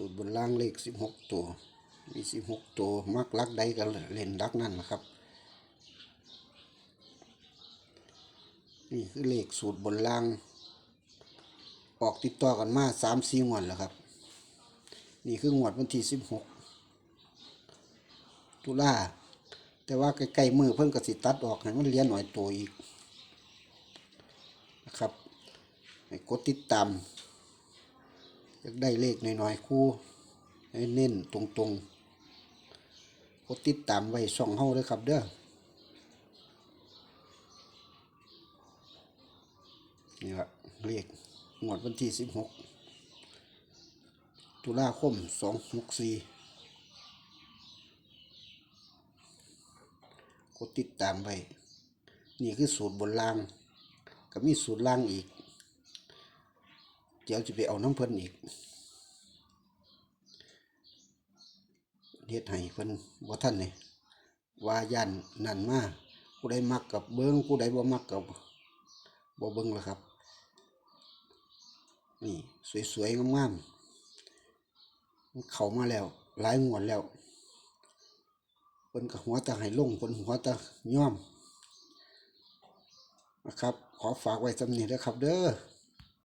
สูตรบนล่างเลขสิบหกตัว มีสิบหกตัวมักลักใดก็เล่นลักนั่นนะครับ นี่คือเลขสูตรบนล่าง ออกติดต่อกันมาสามสี่งวดแล้วครับ นี่คืองวดวันที่สิบหกตุลาแต่ว่าใกล้ๆมือเพิ่นก็สิตัดออกให้มันเลี้ยหน่อยตัวอีกนะครับกดติดตาม อยากได้เลขหน่อยๆคู่ให้เน้นตรงๆกดติดตามไว้ช่องเฮาเลยครับเด้อนี่ละเลขงวดวันที่สิบหกตุลาคมสองหกสี่กดติดตามไว้นี่คือสูตรบนล่าง ก็มีสูตรล่างอีก เดี๋ยวจะไปเอาน้ำเพิ่นอีกเฮ็ดให้เพิ่นบ่ทันนี่ว่าย่านนั่นมาผู้ใดมักกับเบิ่งผู้ใดบ่มักกับบ่เบิ่งล่ะครับ นี่สวยๆงามๆเข้ามาแล้ว หลายงวดแล้วเพิ่นก็หัวตะให้ลงเพิ่นหัวตะย่อมนะครับ ขอฝากไว้สำเนี้เด้อครับ เด้อ